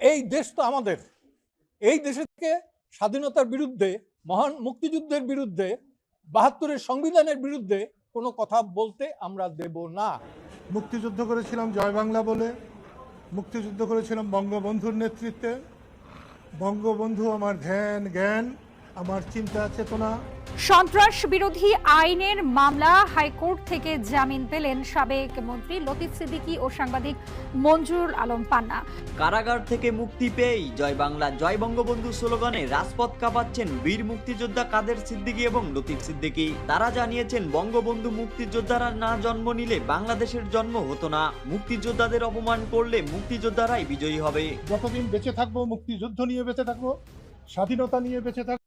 এই দেশ তো আমাদের। এই দেশে থেকে স্বাধীনতার বিরুদ্ধে, মহান মুক্তিযুদ্ধের বিরুদ্ধে, বাহাত্তরের সংবিধানের বিরুদ্ধে কোনো কথা বলতে আমরা দেব না। মুক্তিযুদ্ধ করেছিলাম জয় বাংলা বলে, মুক্তিযুদ্ধ করেছিলাম বঙ্গবন্ধুর নেতৃত্বে। বঙ্গবন্ধু আমার ধ্যান, জ্ঞান, আমার চিন্তা, চেতনা সন্ত্রাস বিরোধী আইনের মামলা হাইকোর্ট থেকে জামিন পেলেন সাবেক মন্ত্রী লতিফ সিদ্দিকী ও সাংবাদিক মঞ্জুরুল আলম পান্না। কারাগার থেকে মুক্তি পেয়েই জয় বাংলা জয় বঙ্গবন্ধু স্লোগানে রাজপথ কাঁপাচ্ছেন বীর মুক্তিযোদ্ধা কাদের সিদ্দিকী এবং লতিফ সিদ্দিকী। তারা জানিয়েছেন বঙ্গবন্ধু মুক্তিযোদ্ধারা না জন্ম নিলে বাংলাদেশের জন্ম হতো না। মুক্তিযোদ্ধাদের অপমান করলে মুক্তিযোদ্ধারাই বিজয়ী হবে। যতদিন বেঁচে থাকব মুক্তিযুদ্ধ নিয়ে বেঁচে থাকব স্বাধীনতা নিয়ে বেঁচে থাকব।